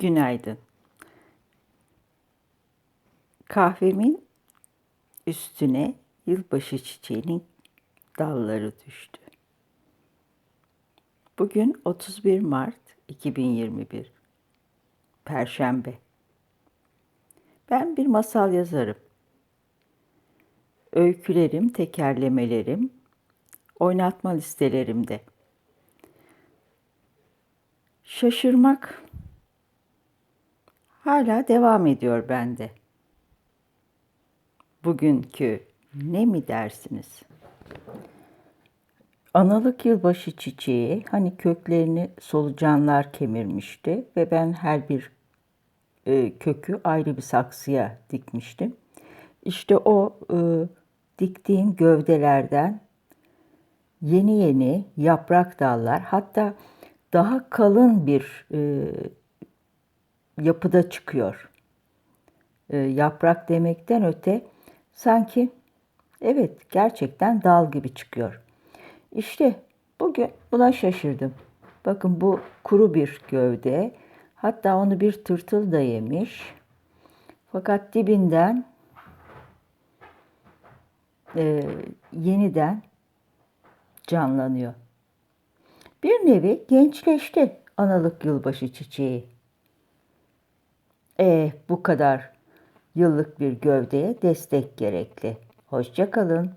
Günaydın. Kahvemin üstüne yılbaşı çiçeğinin dalları düştü. Bugün 31 Mart 2021. Perşembe. Ben bir masal yazarım. Öykülerim, tekerlemelerim, oynatma listelerimde. Şaşırmak hala devam ediyor bende. Bugünkü ne mi dersiniz? Analık yılbaşı çiçeği hani köklerini solucanlar kemirmişti ve ben her bir e, kökü ayrı bir saksıya dikmiştim. İşte o e, diktiğim gövdelerden yeni yeni yaprak dallar hatta daha kalın bir e, yapıda çıkıyor. E, yaprak demekten öte sanki evet gerçekten dal gibi çıkıyor. İşte bugün buna şaşırdım. Bakın bu kuru bir gövde. Hatta onu bir tırtıl da yemiş. Fakat dibinden e, yeniden canlanıyor. Bir nevi gençleşti analık yılbaşı çiçeği. E bu kadar yıllık bir gövdeye destek gerekli. Hoşça kalın.